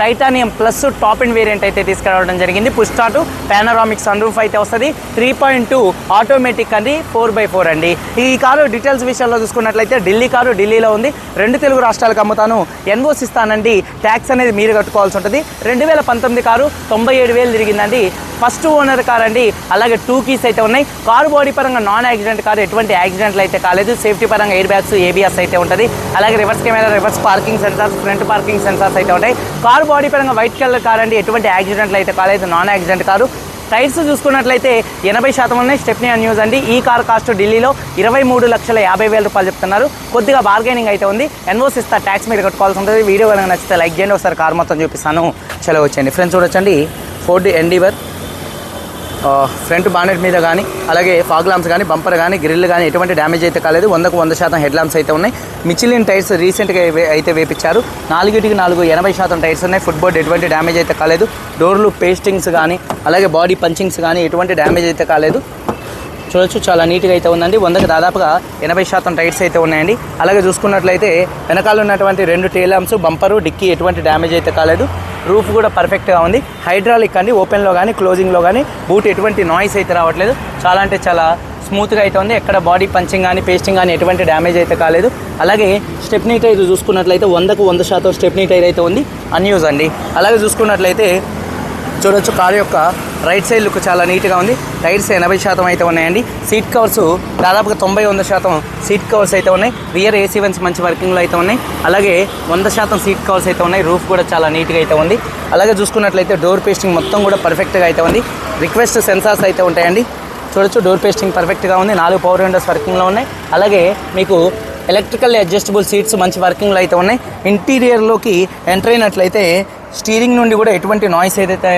titanium plus top and variant అయితే తీసుకురావడం జరిగింది. Push start panoramic sunroof అయితే వస్తుంది. త్రీ పాయింట్ టూ ఆటోమేటిక్ అండి ఫోర్ బై ఫోర్ అండి. ఈ కారు డీటెయిల్స్ విషయంలో చూసుకున్నట్లయితే ఢిల్లీ కారు ఢిల్లీలో ఉంది. రెండు తెలుగు రాష్ట్రాలకు అమ్ముతాను. ఎన్ఓస్ ఇస్తానండి ట్యాక్స్ అనేది మీరు కట్టుకోవాల్సి ఉంటుంది. రెండు వేల పంతొమ్మిది కారు తొంభై ఏడు వేలు తిరిగిందండి. ఫస్ట్ ఓనర్ కార్ అండి. అలాగే టూ కీస్ అయితే ఉన్నాయి. కారు బాడీ పరంగా నాన్ యాక్సిడెంట్ కారు ఎటువంటి యాక్సిడెంట్లు అయితే కాలేదు. సేఫ్టీ పరంగా ఎయిర్ బ్యాగ్స్ ఏబిఎస్ అయితే ఉంటుంది. అలాగే reverse camera reverse parking sensors front parking sensors అయితే ఉంటాయి. కారు బాడీ పరంగా వైట్ కలర్ కార్ అండి. ఎటువంటి యాక్సిడెంట్లు అయితే కాలేదు నాన్ యాక్సిడెంట్ కారు టైర్స్ చూసుకున్నట్లయితే ఎనభై శాతం ఉన్నాయి. స్టెప్నీ న్యూస్ అండి. ఈ కార్ కాస్ట్ ఢిల్లీలో ఇరవై మూడు లక్షల యాభై వేల రూపాయలు చెప్తున్నారు. కొద్దిగా బార్గెనింగ్ అయితే ఉంది. ఎన్వోస్ ఇస్తా ట్యాక్స్ మీద కట్టుకోవాల్సి ఉంటుంది. వీడియో కనుక నచ్చితే లైక్ చేయండి. ఒకసారి కార్ మొత్తం చూపిస్తాను. చలో వచ్చండి ఫ్రెండ్స్ చూడొచ్చండి. ఫోర్డ్ ఎండివర్ ఫ్రంట్ బానెట్ మీద కానీ అలాగే ఫాగ్ లాంప్స్ కానీ బంపర్ కానీ గ్రిల్ కానీ ఎటువంటి డ్యామేజ్ అయితే కాలేదు. వందకు వంద శాతం హెడ్ లాంప్స్ అయితే ఉన్నాయి. మిచిలిన్ టైర్స్ రీసెంట్గా అయితే వేపించారు. నాలుగిటికి నాలుగు ఎనభై శాతం టైర్స్ ఉన్నాయి. ఫుట్బోర్డ్ ఎటువంటి డ్యామేజ్ అయితే కాలేదు. డోర్లు పేస్టింగ్స్ కానీ అలాగే బాడీ పంచింగ్స్ కానీ ఎటువంటి డ్యామేజ్ అయితే కాలేదు. చూడొచ్చు చాలా నీట్గా అయితే ఉందండి. వందకి దాదాపుగా ఎనభై శాతం టైర్స్ అయితే ఉన్నాయండి. అలాగే చూసుకున్నట్లయితే వెనకాల ఉన్నటువంటి రెండు టేలామ్స్ బంపరు డిక్కీ ఎటువంటి డ్యామేజ్ అయితే కాలేదు. రూఫ్ కూడా పర్ఫెక్ట్గా ఉంది. హైడ్రాలిక్ అండి ఓపెన్లో కానీ క్లోజింగ్లో కానీ బూట్ ఎటువంటి నాయిస్ అయితే రావట్లేదు. చాలా అంటే చాలా స్మూత్గా అయితే ఉంది. ఎక్కడ బాడీ పంచింగ్ కానీ పేస్టింగ్ కానీ ఎటువంటి డ్యామేజ్ అయితే కాలేదు. అలాగే స్టెప్నీ టైర్ చూసుకున్నట్లయితే వందకు వంద శాతం స్టెప్నీ టైర్ అయితే ఉంది. అన్యూజ్ అండి. అలాగే చూసుకున్నట్లయితే చూడొచ్చు కారు యొక్క రైట్ సైడ్ లుక్ చాలా నీట్గా ఉంది. టైర్స్ ఎనభై శాతం అయితే ఉన్నాయండి. సీట్ కవర్స్ దాదాపుగా తొంభై వంద శాతం సీట్ కవర్స్ అయితే ఉన్నాయి. రియర్ ఏసీ వన్స్ మంచి వర్కింగ్లో అయితే ఉన్నాయి. అలాగే వంద శాతం సీట్ కవర్స్ అయితే ఉన్నాయి. రూఫ్ కూడా చాలా నీట్గా అయితే ఉంది. అలాగే చూసుకున్నట్లయితే డోర్ పేస్టింగ్ మొత్తం కూడా పర్ఫెక్ట్గా అయితే ఉంది. రిక్వెస్ట్ సెన్సార్స్ అయితే ఉంటాయండి. చూడొచ్చు డోర్ పేస్టింగ్ పర్ఫెక్ట్గా ఉంది. నాలుగు పవర్ విండోస్ వర్కింగ్లో ఉన్నాయి. అలాగే మీకు ఎలక్ట్రికల్ అడ్జస్టబుల్ సీట్స్ మంచి వర్కింగ్లో అయితే ఉన్నాయి. ఇంటీరియర్లోకి ఎంటర్ అయినట్లయితే స్టీరింగ్ నుండి కూడా ఎటువంటి నాయిస్ ఏదైతే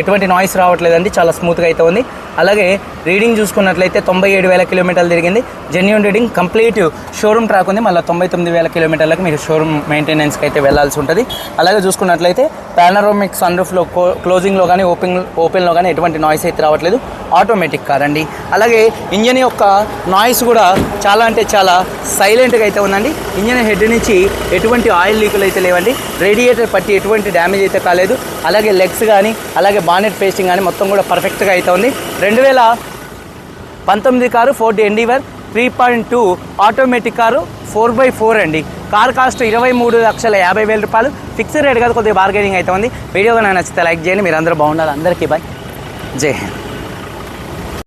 ఎటువంటి నాయిస్ రావట్లేదండి చాలా స్మూత్గా అయితే ఉంది. అలాగే రీడింగ్ చూసుకున్నట్లయితే తొంభై ఏడు వేల కిలోమీటర్లు తిరిగింది. Genuine reading complete showroom track ఉంది. మళ్ళీ తొంభై తొమ్మిది వేల కిలోమీటర్లకు మీరు షోరూమ్ మెయింటెనెన్స్కి అయితే వెళ్ళాల్సి ఉంటుంది. అలాగే చూసుకున్నట్లయితే పానరోమిక్ సన్ రూఫ్లో క్లోజింగ్లో కానీ ఓపెన్ ఓపెన్లో కానీ ఎటువంటి నాయిస్ అయితే రావట్లేదు. ఆటోమేటిక్ కార్ అండి అలాగే ఇంజన్ యొక్క నాయిస్ కూడా చాలా అంటే చాలా సైలెంట్గా అయితే ఉందండి. ఇంజన్ హెడ్ నుంచి ఎటువంటి ఆయిల్ లీకులు అయితే లేవండి. రేడియేటర్ పట్టి ఎటువంటి డ్యామేజ్ అయితే కాలేదు. అలాగే లెగ్స్ కానీ అలాగే బానెట్ పేస్టింగ్ కానీ మొత్తం కూడా పర్ఫెక్ట్గా అయితే ఉంది. రెండు వేల పంతొమ్మిది car Ford Endeavour three point two automatic car four by four అండి. కార్ కాస్ట్ ఇరవై మూడు లక్షల యాభై వేల రూపాయలు. ఫిక్స్డ్ రేట్ కాదు కొద్దిగా బార్గెనింగ్ అయితే ఉంది. వీడియో నాకు నచ్చితే లైక్ చేయండి. మీరు అందరూ బాగుండాలి. అందరికీ బాయ్. జై హింద్.